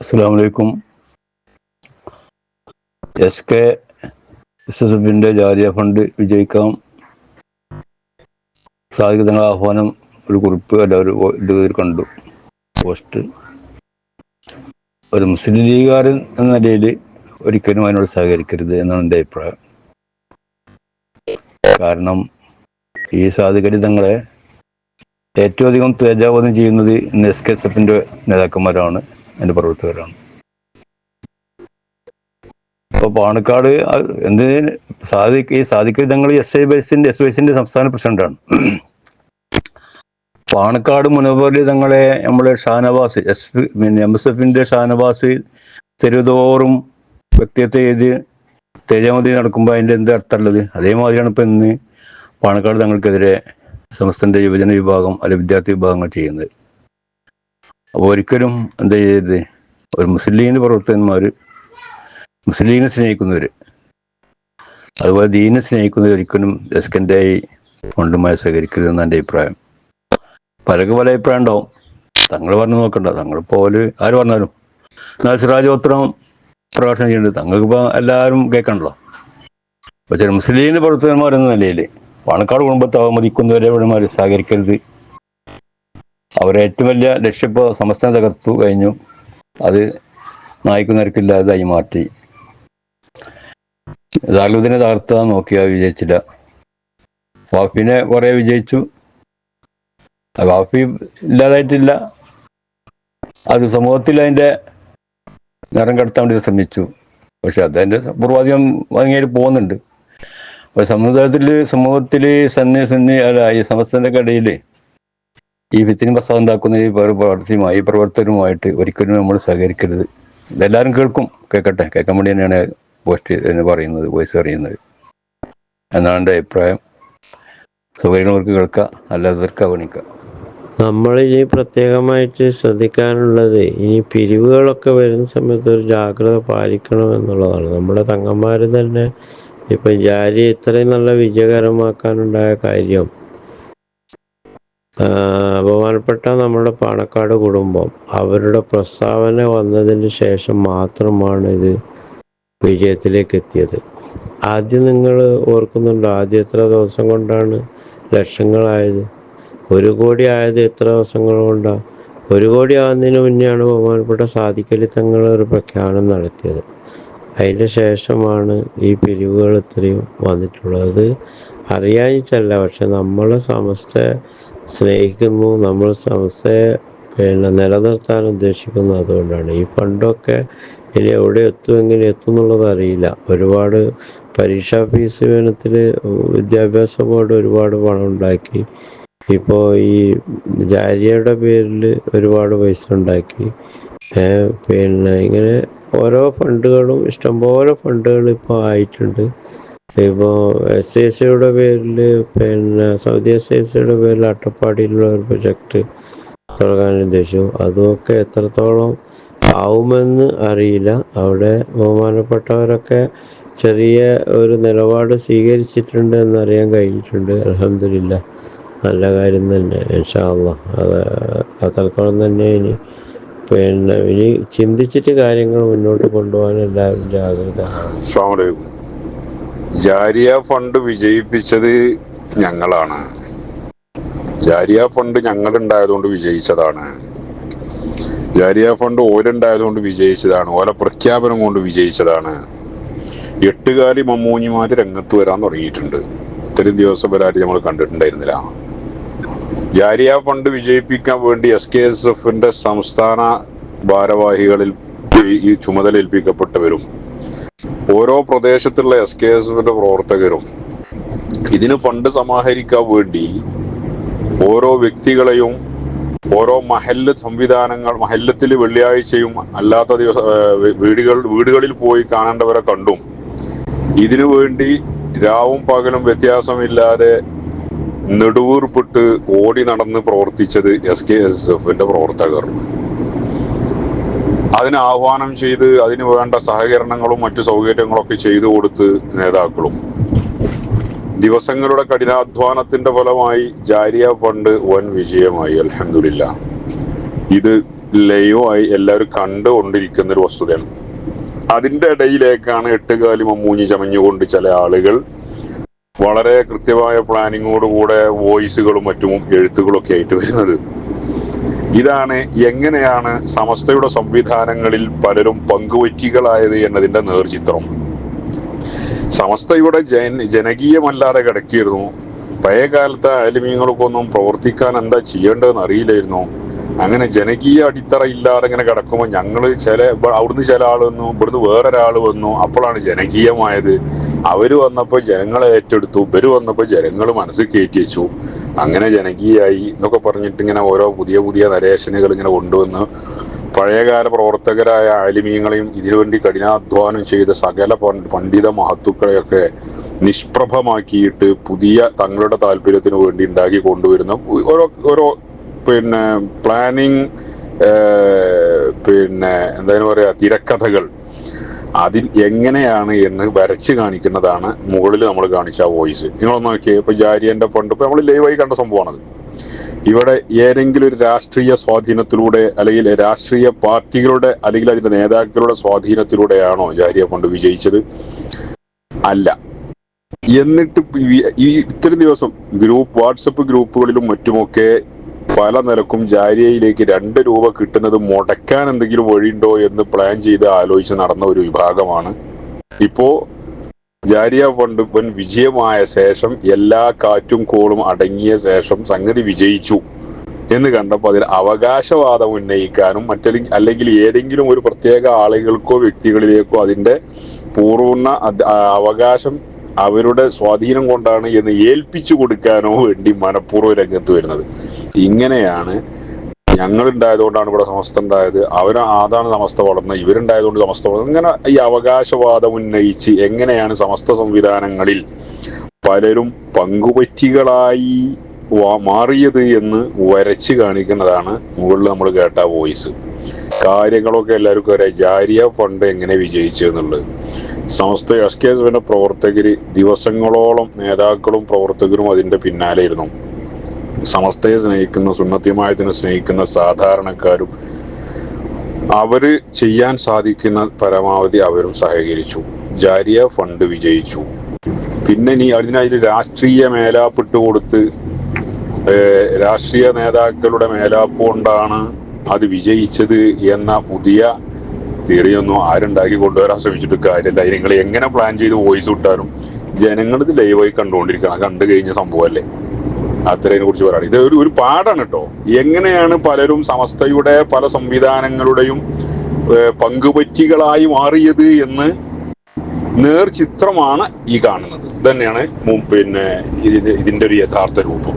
അസ്സാം വലൈക്കും S K S S എഫിന്റെ ജാരിയ ഫണ്ട് വിജയിക്കാം. സാധിക്കുന്ന ആഹ്വാനം ഒരു കുറിപ്പ് അല്ല ഒരു ഇതിൽ കണ്ടു. പോസ്റ്റ് ഒരു മുസ്ലിം ലീഗുകാരൻ എന്ന നിലയിൽ ഒരിക്കലും അതിനോട് സഹകരിക്കരുത് എന്നാണ് എന്റെ അഭിപ്രായം. കാരണം ഈ സാധുകരിതങ്ങളെ ഏറ്റവും അധികം തേജാവധം ചെയ്യുന്നത് എസ് കെ എസ് എഫിന്റെ നേതാക്കന്മാരാണ്. അതിന്റെ പ്രവർത്തകരാണ്. ഇപ്പോൾ പാണക്കാട് എന്തിന് സാധിക്ക് ഈ സാധിക്കൃതങ്ങൾ എസ് ഐ ബൈസിന്റെ എസ് ബൈസിന്റെ സംസ്ഥാന പ്രസിഡന്റാണ്. പാണക്കാട് മുനവലിതങ്ങളെ നമ്മളെ ഷാനവാസ് എസ് പിന്നെ എം എസ് എഫിന്റെ ഷാനവാസ് തെരുവോറും വ്യക്തിത്വം ചെയ്ത് തേജാമതി നടക്കുമ്പോൾ അതിന്റെ എന്ത് അർത്ഥമുള്ളത്? അതേമാതിരിയാണ് ഇപ്പൊ ഇന്ന് പാണക്കാട് തങ്ങൾക്കെതിരെ സംസ്ഥാനത്തെ യുവജന വിഭാഗം അല്ലെ വിദ്യാർത്ഥി വിഭാഗങ്ങൾ ചെയ്യുന്നത്. അപ്പോൾ ഒരിക്കലും എന്താ ചെയ്തത് ഒരു മുസ്ലിം ലീഗിന്റെ പ്രവർത്തകന്മാർ മുസ്ലിം ലീഗിനെ സ്നേഹിക്കുന്നവര് അതുപോലെ ദീനെ സ്നേഹിക്കുന്നവർ ഒരിക്കലും ആയി ഫണ്ടുമായി സഹകരിക്കരുതെന്ന് എന്റെ അഭിപ്രായം. പലർക്ക് പല അഭിപ്രായം ഉണ്ടാവും. തങ്ങൾ പറഞ്ഞു നോക്കണ്ട. തങ്ങൾ പോലെ ആര് പറഞ്ഞാലും എന്നാൽ സിറാജോത്രം പ്രഭാഷണം ചെയ്യുന്നുണ്ട്. തങ്ങൾക്കിപ്പോൾ എല്ലാവരും കേൾക്കണല്ലോ. പക്ഷേ മുസ്ലിം ലീഗിന്റെ പ്രവർത്തകന്മാരെന്ന നിലയിൽ പാണക്കാട് കുടുംബത്തെ അവമതിക്കുന്നവരെ ഇവിടെമാർ സഹകരിക്കരുത്. അവരെ ഏറ്റവും വലിയ ലക്ഷ്യം ഇപ്പോൾ സംസ്ഥാനം തകർത്തു കഴിഞ്ഞു. അത് നായ്ക്കു നിരക്കില്ലാതായി മാറ്റി. ദാലുദിനെ തകർത്താൻ നോക്കിയാ വിജയിച്ചില്ല. വാഫിനെ കുറെ വിജയിച്ചു. വാഫി ഇല്ലാതായിട്ടില്ല. അത് സമൂഹത്തിൽ അതിന്റെ നിറം കടത്താൻ വേണ്ടി ശ്രമിച്ചു. പക്ഷെ അതിന്റെ പൂർവാധികം വാങ്ങിയായിട്ട് പോകുന്നുണ്ട്. അപ്പോൾ സമുദായത്തിൽ സമൂഹത്തിൽ സന്നി സന്നി അല്ല ഈ സമസ്തന്റെ ഇടയിൽ ഈ വിത്തിന് പ്രസാദം ഉണ്ടാക്കുന്ന ഈ പ്രവർത്തിയുമായി ഈ പ്രവർത്തകരുമായിട്ട് ഒരിക്കലും നമ്മൾ സഹകരിക്കരുത്. ഇതെല്ലാവരും കേൾക്കും. കേൾക്കട്ടെ. കേൾക്കാൻ വേണ്ടി തന്നെയാണ് പോസ്റ്റ് പറയുന്നത് വോയിസ് പറയുന്നത്. എന്നാണ് എന്റെ അഭിപ്രായം. സൗകര്യങ്ങൾക്ക് കേൾക്കുക അല്ലാത്തവർക്ക് അവഗണിക്കാം. നമ്മൾ ഇനി പ്രത്യേകമായിട്ട് ശ്രദ്ധിക്കാനുള്ളത് ഇനി പിരിവുകളൊക്കെ വരുന്ന സമയത്ത് ഒരു ജാഗ്രത പാലിക്കണം എന്നുള്ളതാണ്. നമ്മുടെ തങ്ങന്മാർ തന്നെ ഇപ്പം ജാരി ഇത്രയും നല്ല വിജയകരമാക്കാനുണ്ടായ കാര്യം ബഹുമാനപ്പെട്ട നമ്മുടെ പാണക്കാട് കുടുംബം അവരുടെ പ്രസ്താവന വന്നതിന് ശേഷം മാത്രമാണ് ഇത് വിജയത്തിലേക്ക് എത്തിയത്. ആദ്യം നിങ്ങൾ ഓർക്കുന്നുണ്ടോ ആദ്യം എത്ര ദിവസം കൊണ്ടാണ് ലക്ഷങ്ങളായത്? ഒരു കോടി ആയത് എത്ര ദിവസങ്ങൾ കൊണ്ടാണ് ഒരു കോടി ആകുന്നതിന് മുന്നെയാണ് ബഹുമാനപ്പെട്ട സാധിക്കലി തങ്ങൾ ഒരു പ്രഖ്യാപനം നടത്തിയത്. അതിന്റെ ശേഷമാണ് ഈ പിരിവുകൾ ഇത്രയും വന്നിട്ടുള്ളത്. അറിയാനിച്ചല്ല പക്ഷെ നമ്മൾ സമസ്ത സ്നേഹിക്കുന്നു. നമ്മൾ സംസ്ഥയെ പിന്നെ നിലനിർത്താൻ ഉദ്ദേശിക്കുന്നു. അതുകൊണ്ടാണ് ഈ ഫണ്ടൊക്കെ ഇനി എവിടെ എത്തും എങ്ങനെ എത്തും എന്നുള്ളത് അറിയില്ല. ഒരുപാട് പരീക്ഷാ ഫീസ് വേണത്തിൽ വിദ്യാഭ്യാസ ബോർഡ് ഒരുപാട് പണം ഉണ്ടാക്കി. ഇപ്പോൾ ഈ ജാരിയയുടെ പേരിൽ ഒരുപാട് പൈസ ഉണ്ടാക്കി. പിന്നെ ഇങ്ങനെ ഓരോ ഫണ്ടുകളും ഇഷ്ടംപോലെ ഫണ്ടുകൾ ഇപ്പോൾ ആയിട്ടുണ്ട്. ഇപ്പോൾ എസ് എസ് സിയുടെ പേരിൽ പിന്നെ സൗദി എസ് എസ് സിയുടെ പേരിൽ അട്ടപ്പാടിയിലുള്ള ഒരു പ്രൊജക്റ്റ് തുടങ്ങാൻ ഉദ്ദേശിച്ചു. അതുമൊക്കെ എത്രത്തോളം ആവുമെന്ന് അറിയില്ല. അവിടെ ബഹുമാനപ്പെട്ടവരൊക്കെ ചെറിയ ഒരു നിലപാട് സ്വീകരിച്ചിട്ടുണ്ട് എന്നറിയാൻ കഴിഞ്ഞിട്ടുണ്ട്. അലഹമില്ല നല്ല കാര്യം തന്നെ. ഇൻഷാ അള്ളാ അത് അത്രത്തോളം തന്നെ ഇനി പിന്നെ ഇനി ചിന്തിച്ചിട്ട് കാര്യങ്ങൾ മുന്നോട്ട് കൊണ്ടുപോകാൻ എല്ലാവരും വലൈക്കും ജാരിയ ഫണ്ട് വിജയിപ്പിച്ചത് ഞങ്ങളാണ്. ജാരിയ ഫണ്ട് ഞങ്ങൾ ഉണ്ടായതുകൊണ്ട് വിജയിച്ചതാണ്. ജാരിയ ഫണ്ട് ഓരുണ്ടായതുകൊണ്ട് വിജയിച്ചതാണ്. ഓല പ്രഖ്യാപനം കൊണ്ട് വിജയിച്ചതാണ്. എട്ടുകാലി മമ്മൂഞ്ഞിമാര് രംഗത്ത് വരാൻ തുടങ്ങിയിട്ടുണ്ട്. ഇത്രയും ദിവസം വരാതെ നമ്മൾ കണ്ടിട്ടുണ്ടായിരുന്നില്ല. ജാരിയ ഫണ്ട് വിജയിപ്പിക്കാൻ വേണ്ടി എസ് കെ എസ് എഫിന്റെ സംസ്ഥാന ഭാരവാഹികളിൽ ഈ- ഈ ചുമതല ഏൽപ്പിക്കപ്പെട്ടവരും ഓരോ പ്രദേശത്തുള്ള എസ് കെ എസ് എഫിന്റെ പ്രവർത്തകരും ഇതിന് ഫണ്ട് സമാഹരിക്കാൻ വേണ്ടി ഓരോ വ്യക്തികളെയും ഓരോ മഹല്ല് സംവിധാനങ്ങൾ മഹല്ലത്തിൽ വെള്ളിയാഴ്ചയും അല്ലാത്ത ദിവസ വീടുകൾ വീടുകളിൽ പോയി കാണേണ്ടവരെ കണ്ടും. ഇതിനു വേണ്ടി രാവും പകലും വ്യത്യാസമില്ലാതെ നെടുവീർപ്പിട്ട് ഓടി നടന്ന് പ്രവർത്തിച്ചത് എസ് കെ എസ് എഫിന്റെ പ്രവർത്തകർ. അതിന് ആഹ്വാനം ചെയ്ത് അതിന് വേണ്ട സഹകരണങ്ങളും മറ്റു സൗകര്യങ്ങളൊക്കെ ചെയ്തു കൊടുത്ത് നേതാക്കളും. ദിവസങ്ങളുടെ കഠിനാധ്വാനത്തിന്റെ ഫലമായി ജാരിയ ഫണ്ട് വൻ വിജയമായി അലഹമില്ല ഇത് ലൈവായി എല്ലാവരും കണ്ടുകൊണ്ടിരിക്കുന്ന ഒരു വസ്തുതയാണ്. അതിന്റെ ഇടയിലേക്കാണ് എട്ടുകാലി മമ്മൂഞ്ഞി ചമഞ്ഞുകൊണ്ട് ചില ആളുകൾ വളരെ കൃത്യമായ പ്ലാനിങ്ങോടുകൂടെ വോയിസുകളും മറ്റും എഴുത്തുകളും ഒക്കെ ആയിട്ട് വരുന്നത്. ഇതാണ് എങ്ങനെയാണ് സമസ്തയുടെ സംവിധാനങ്ങളിൽ പലരും പങ്കുവറ്റികളായത് എന്നതിന്റെ നേർചിത്രം. സമസ്തയുടെ ജൻ ജനകീയമല്ലാതെ കിടക്കിയിരുന്നു. പഴയകാലത്തെ ആലിമീങ്ങൾക്കൊന്നും പ്രവർത്തിക്കാൻ എന്താ ചെയ്യേണ്ടതെന്ന് അറിയില്ലായിരുന്നു. അങ്ങനെ ജനകീയ അടിത്തറ ഇല്ലാതെ ഇങ്ങനെ കിടക്കുമ്പോൾ ഞങ്ങൾ ചില അവിടുന്ന് ചില ആൾ വന്നു ഇവിടുന്ന് വേറൊരാൾ വന്നു. അപ്പോഴാണ് ജനകീയമായത്. അവർ വന്നപ്പോൾ ജനങ്ങളെ ഏറ്റെടുത്തു. ഇവർ വന്നപ്പോൾ ജനങ്ങൾ മനസ്സിൽ കയറ്റി വെച്ചു. അങ്ങനെ ജനകീയായി എന്നൊക്കെ പറഞ്ഞിട്ട് ഇങ്ങനെ ഓരോ പുതിയ പുതിയ നരേഷനുകൾ ഇങ്ങനെ കൊണ്ടുവന്ന് പഴയകാല പ്രവർത്തകരായ ആലിമീങ്ങളെയും ഇതിനുവേണ്ടി കഠിനാധ്വാനം ചെയ്ത സകല പണ്ഡിത മഹത്തുക്കളെയൊക്കെ നിഷ്പ്രഭമാക്കിയിട്ട് പുതിയ തങ്ങളുടെ താല്പര്യത്തിന് വേണ്ടി ഉണ്ടാക്കി കൊണ്ടുവരുന്ന ഓരോ ഓരോ പിന്നെ പ്ലാനിങ് പിന്നെ എന്തായാലും പറയുക തിരക്കഥകൾ. അതിൽ എങ്ങനെയാണ് എന്ന് വരച്ച് കാണിക്കുന്നതാണ് മുകളിൽ നമ്മൾ കാണിച്ച ആ വോയിസ് നിങ്ങളൊന്ന് നോക്കിയേ ഇപ്പൊ ജാരിയന്റെ ഫണ്ട് ഇപ്പൊ നമ്മൾ ലൈവായി കണ്ട സംഭവമാണത്. ഇവിടെ ഏതെങ്കിലും ഒരു രാഷ്ട്രീയ സ്വാധീനത്തിലൂടെ അല്ലെങ്കിൽ രാഷ്ട്രീയ പാർട്ടികളുടെ അല്ലെങ്കിൽ അതിന്റെ നേതാക്കളുടെ സ്വാധീനത്തിലൂടെയാണോ ജാരിയ ഫണ്ട് വിജയിച്ചത്? അല്ല. എന്നിട്ട് ഈ- ഇത്തരം ദിവസം ഗ്രൂപ്പ് വാട്സപ്പ് ഗ്രൂപ്പുകളിലും മറ്റുമൊക്കെ പല നിലക്കും ജാരിയയിലേക്ക് രണ്ട് രൂപ കിട്ടുന്നത് മുടക്കാൻ എന്തെങ്കിലും വഴിയുണ്ടോ എന്ന് പ്ലാൻ ചെയ്ത് ആലോചിച്ച് നടന്ന ഒരു വിഭാഗമാണ്. ഇപ്പോ ജാരിയ ഫണ്ട് വൻ വിജയമായ ശേഷം എല്ലാ കാറ്റും കോളും അടങ്ങിയ ശേഷം സംഗതി വിജയിച്ചു എന്ന് കണ്ടപ്പോൾ അതിൽ അവകാശവാദം ഉന്നയിക്കാനും മറ്റല്ലെങ്കിൽ അല്ലെങ്കിൽ ഏതെങ്കിലും ഒരു പ്രത്യേക ആളുകൾക്കോ വ്യക്തികളിലേക്കോ അതിന്റെ പൂർണ അവകാശം അവരുടെ സ്വാധീനം കൊണ്ടാണ് എന്ന് ഏൽപ്പിച്ചു കൊടുക്കാനോ വേണ്ടി മനഃപൂർവം രംഗത്ത് വരുന്നത്. ഇങ്ങനെയാണ് ഞങ്ങൾ ഉണ്ടായതുകൊണ്ടാണ് ഇവിടെ സമസ്ത ഉണ്ടായത്. അവർ അതാണ് സമസ്ത വളർന്നത് ഇവരുണ്ടായതുകൊണ്ട് സമസ്ത വളർന്നത് ഇങ്ങനെ ഈ അവകാശവാദം ഉന്നയിച്ച് എങ്ങനെയാണ് സമസ്ത സംവിധാനങ്ങളിൽ പലരും പങ്കുപറ്റികളായി മാറിയത് എന്ന് വരച്ച് കാണിക്കുന്നതാണ് മുകളിൽ നമ്മൾ കേട്ട വോയിസ്. കാര്യങ്ങളൊക്കെ എല്ലാവർക്കും അറിയാം. ജാരിയ ഫണ്ട് എങ്ങനെ വിജയിച്ചു എന്നുള്ളത്. സമസ്ത എസ് കെ എസ് പ്രവർത്തകര് ദിവസങ്ങളോളം നേതാക്കളും പ്രവർത്തകരും അതിന്റെ പിന്നാലെ ഇരുന്നു സമസ്തയെ സ്നേഹിക്കുന്ന സുന്നത്യമായതിനെ സ്നേഹിക്കുന്ന സാധാരണക്കാരും അവർ ചെയ്യാൻ സാധിക്കുന്ന പരമാവധി അവരും സഹകരിച്ചു. ജാരിയ ഫണ്ട് വിജയിച്ചു. പിന്നെ നീ അതിനതിൽ രാഷ്ട്രീയ മേലാപ്പിട്ട് കൊടുത്ത് രാഷ്ട്രീയ നേതാക്കളുടെ മേലാപ്പ് കൊണ്ടാണ് അത് വിജയിച്ചത് എന്ന പുതിയ തിയറിയൊന്നും ആരുണ്ടാക്കി കൊണ്ടുവരാൻ ശ്രമിച്ചിട്ട് കാര്യമില്ല. നിങ്ങൾ എങ്ങനെ പ്ലാൻ ചെയ്ത് വോയിസ് വിട്ടാലും ജനങ്ങളിത് ലൈവായി കണ്ടുകൊണ്ടിരിക്കണം. കണ്ടു കഴിഞ്ഞ സംഭവമല്ലേ? അത്രതിനെ കുറിച്ച് പറയുന്നത് ഇത് ഒരു ഒരു പാടാണ് കേട്ടോ. എങ്ങനെയാണ് പലരും സമസ്തയുടെ പല സംവിധാനങ്ങളുടെയും പങ്കുപറ്റികളായി മാറിയത് എന്ന് നേർചിത്രമാണ് ഈ കാണുന്നത്. തന്നെയാണ് പിന്നെ ഇതിന്റെ ഒരു യഥാർത്ഥ രൂപം.